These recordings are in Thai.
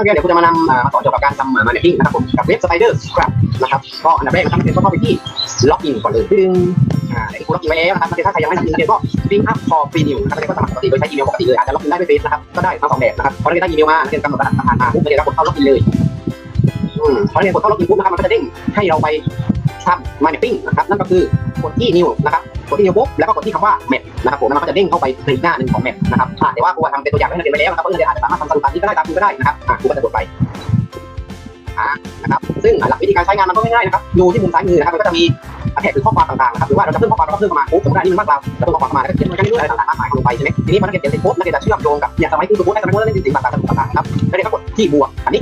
นักเรียนเดี๋ยวคุณจะมานำมาสอนเกี่ยวกับการทำมาร์เก็ตติ้งนะครับผมกับเว็บสไปเดอร์ครับนะครับก็อันดับแรกนะครับนักเรียนก็เข้าไปที่ล็อกอินก่อนเลยดึงอ่าในคุณล็อกอินไว้แล้วนะครับนักเรียนถ้าใครยังไม่ล็อกอินนักเรียนก็ฟิงอัพพอฟรีนิวนะครับนักเรียนก็สมัครปกติโดยใช้อีเมลปกติเลยอาจจะล็อกอินได้ด้วยเฟซนะครับก็ได้ทั้งสองแบบนะครับพอนักเรียนได้อีเมลมานักเรียนกำหนดรหัสผ่านมาปุ๊บนักเรียนก็กดเข้าล็อกอินเลยอืมพอนักเรียนกดเข้าล็อกอินปุ๊บนะครับมันก็จะเด้งให้เราไปทำมาร์เก็ตติ้งนะครับนั่นก็คือกดที่นิวนะครับกดที่นิวปุ๊บแล้วก็กดที่คำว่าแมป นะครับผมมันก็จะเด้งเข้าไปในหน้าหนึ่งของแมปนะครับแต่ว่าครูทำเป็นตัวอย่างให้นักเรียนไปแล้วนะครับเพราะนักเรียนอาจจะสามารถทำสรุปตามนี้ก็ได้ตามนี้ก็ได้นะครับครูก็จะกดไปนะครับซึ่งหลักวิธีการใช้งานมันก็ง่ายๆนะครับดูที่มุมซ้ายมือนะครับมันก็จะมีแท็กหรือข้อความต่างๆนะครับหรือว่าเราจะเพิ่มข้อความเราก็เพิ่มเข้ามาปุ๊บสมมติอันนี้มันมากเราเราเพิ่มข้อความมาแล้วก็เขียนมันกันเรื่อยๆต่างๆมากมายลงไปใช่ไหมทีนี้พอนักเรียนเขียนเสร็จปุ๊บนักเรียนจะเชื่อมโยงกับเนี่ยสมัยคุณสมมติให้สมัยคุณเล่นสิ่งต่างๆต่างๆนะครับนักเรียนก็กดที่บวกอันนี้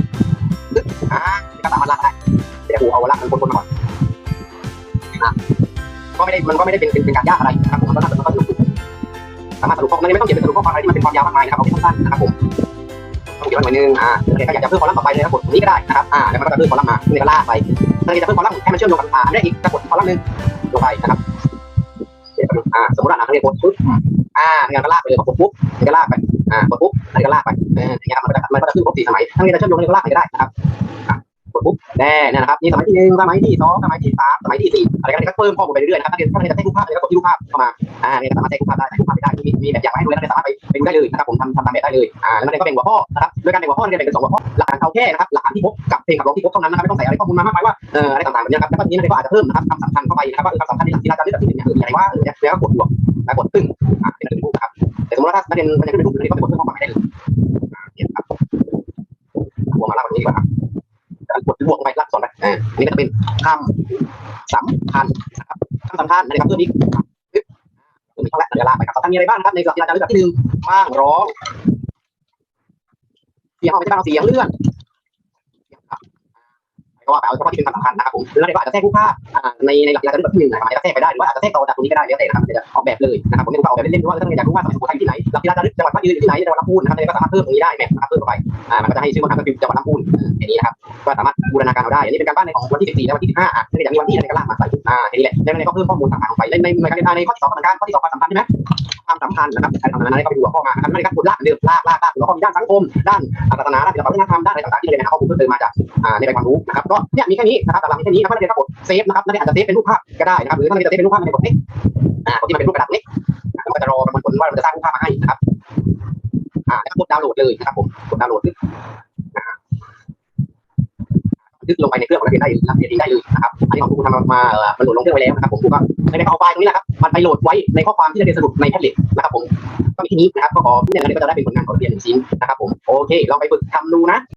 ปึ๊บอ่าก็สามารถลากได้เดี๋ยวครูเอาลากมันคนๆมาก่อนนะก็ไม่ได้มันก็ไม่ได้เป็นเป็นการยากอะไรนะครับผมมันก็มันก็สนุก สามารถสรุปข้อมันไม่ต้องเขียนเป็นสรุปข้อความอะไรที่มันเป็นความยาวมากมายนะครับเอาแค่สั้นๆนะครับผมต้องเขียนไว้หน่อยนึงอ่าถ้าอยากจะเพิ่มคอลัมน์ต่อไปเลยก็กดตรงนี้ก็ได้นะครับอ่าแล้วมันก็จะเพิ่มคอลัมน์มานี่ก็ลากไปถ้าอยากจะเพิ่มคอลัมน์ให้มันเชื่อมโยงกับอ่าได้อีกกดคอลัมน์หนึงลงไปนะครับเดี๋ยวอ่าสมมติว่านักเรียนกดปุ๊บอ่านี่ก็ลากไปเลยกดปุ๊บนี่ก็ลากไปอ่ากดปุ๊บนี่ก็ลากไปเอออย่างเงี้ยมันก็จะมันก็จะขึ้นครบสี่สมัยถ้าอยากจะเชื่อมโยงนี่ก็ลากไปก็ได้นะครับ แน่นะครับนี่สมัยที่หนึ่งสมัยที่สองสมัยที่สามสมัยที่สี่อะไรกันก็เพิ่มข้อมูลไปเรื่อยๆนะครับถ้าเรียนถ้าเรียนจะใช้รูปภาพอะไรก็กดที่รูปภาพเข้ามาอ่าเนี่ยสามารถใช้รูปภาพได้รูปภาพไม่ได้มีมีแบบอย่างให้ดูนักเรียนสามารถไปไปดูได้เลยนะครับผมทำทำตามแบบได้เลยอ่าแล้วนักเรียนก็แบ่งหัวข้อนะครับโดยการแบ่งหัวข้อนักเรียนแบ่งเป็นสองหัวข้อหลักฐานเอาแค่นะครับหลักฐานที่พบกับเพลงกับร้องที่พบเท่านั้นนะครับไม่ต้องใส่อะไรข้อมูลมามากมายว่าเอ่ออะไรต่างๆแบบนี้ครับแล้วก็ทีนี้นักเรียนก็อาจจะเพิ่มนะครับคำสำคัญเข้าไปนะครับว่าคำสำคัญที่ที่เราจะเลือกที่หนึ่งเนี่ยคือมีอะไรว่าเนี่ยแล้วก็กดบวกแล้วกดตึ้งอ่าเป็นนึ่งรูปนะครับแต่สมมติว่าถ้านักเรียนมันจะขึ้นเป็นรูปนักเรียนก็ไปกดเพิ่มข้อความได้เลยอ่าเนี่ยครับบวมาลากตรงนี้ดีกว่าครับ แล้วกดบวกลงไปลากสองนะอ่าอันนี้ก็จะเป็นคำสำคัญนะครับคำสำคัญนะครับเพิ่มอีกมีช่องแรกเดี๋ยวลากไปครับสำคัญมีอะไรบ้างนะครับในหลักกีฬาจารย์แบบที่หนึ่งบ้างร้องเสียงออกไปที่บ้างเสียงเลื่อน ก็ว่าไปเอาเฉพาะที่เป็นคำสำคัญนะครับผมแล้วเดี๋ยวอาจจะแทรกรูปภาพในในหลักการแบบที่หนึ่งนะครับอาจจะแทรกไปได้หรือว่าอาจจะแทรกต่อจากตรงนี้ก็ได้แล้วแต่นะครับจะออกแบบเลยนะครับผมไม่รู้ว่าออกแบบเล่นๆด้วยถ้าอยากรู้ว่าสมัยสุโขทัยที่ไหนหลักกีฬาจารย์จังหวัดภาคยืนอยู่ที่ไหนจังหวัดลำพูนนะครับก็สามารถเพิ่มตรงนี้ได้แมปนะครับเพิ่มเข้าไปอ่ามันก็จะให้ชื่อว่าก็คือจังหวัดลำพูนอย่นี้นะครับก็สามารถบูรณาการเอาได้อันนี้เป็นการบ้านในของวันที่14และวันที่15อะถ้าอยากมีวันที่อะไรก็ลากมาใส่อ่าแค่นี้แหละแล้วในก็เพิ่มข้อมูลต่างๆลงไปในในในข้อที่2เหมือนกันข้อที่2ความสำคัญใช่ไหม ความสัมพันธ์นะครับการทำงานนั้นก็ไปดูหัวข้อมานะครับไม่ได้การกดลากเดิมลากลากลากหัวข้อมีด้านสังคม ด้านศาสนาด้านศิลปวัฒนธรรมด้านอะไรต่างๆที่เรียนนะครับข้อมูลเพิ่มเติมมาจากในใบความรู้นะครับก็เนี่ยมีแค่นี้นะครับแตารามีแค่นี้นะครับนักเรียนก็กดเซฟนะครับนักเรียนอาจจะเซฟเป็นรูปภาพก็ได้นะครับหรือถ้านักเรียนจะเซฟเป็นรูปภาพนักเรียนกดเอ๊ะอ่ากดที่มันเป็นรูปกระดาษเล็กแล้วก็จะรอประมวลผลว่ามันจะสร้างรูปภาพมาให้นะครับอ่าแล้วกดดาวน์โหลดเลยนะครับผมกดดาวน์โหลด ขึ้นอ่ายึดลงไปในเครื่องของนักเรียนได้นักเรียนได้เลยนะครับอันนี้ของครูทำมาเออมันโหลดลงเครื่องไว้แล้วนะครับผมครูก็ไม่ได้เอาไฟล์ตรงนี้แหละครับมันไปโหลดไว้ในข้อความที่นักเรียนสรุปในแท็บเล็ตนะครับผมก็มีที่นี้นะครับก็ขอที่เนี่ยเราก็จะได้เป็นผลงานของนักเรียนหนึ่งชิ้นนะครับผมโอเคลองไปฝึกทำดูนะ